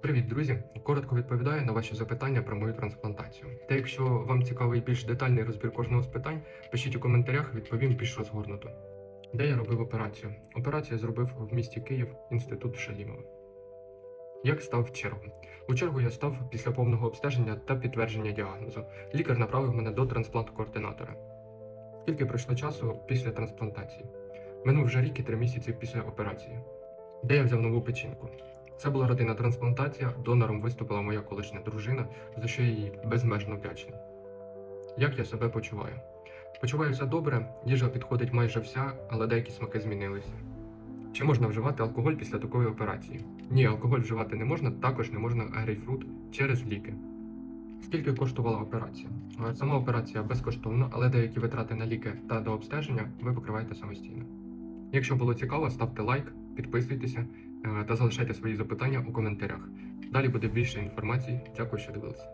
Привіт, друзі! Коротко відповідаю на ваші запитання про мою трансплантацію. Та якщо вам цікавий більш детальний розбір кожного з питань, пишіть у коментарях, відповім більш розгорнуто. Де я робив операцію? Операцію зробив в місті Київ, інститут Шалімова. Як став в чергу? У чергу я став після повного обстеження та підтвердження діагнозу. Лікар направив мене до трансплант-координатора. Скільки пройшло часу після трансплантації? Минув вже рік і три місяці після операції. Де я взяв нову печінку? Це була родинна трансплантація. Донором виступила моя колишня дружина, за що я їй безмежно вдячний. Як я себе почуваю? Почуваюся добре, їжа підходить майже вся, але деякі смаки змінилися. Чи можна вживати алкоголь після такої операції? Ні, алкоголь вживати не можна, також не можна грейпфрут через ліки. Скільки коштувала операція? Е, Сама операція безкоштовна, але деякі витрати на ліки та до обстеження ви покриваєте самостійно. Якщо було цікаво, ставте лайк, підписуйтеся е, та залишайте свої запитання у коментарях. Далі буде більше інформації. Дякую, що дивилися.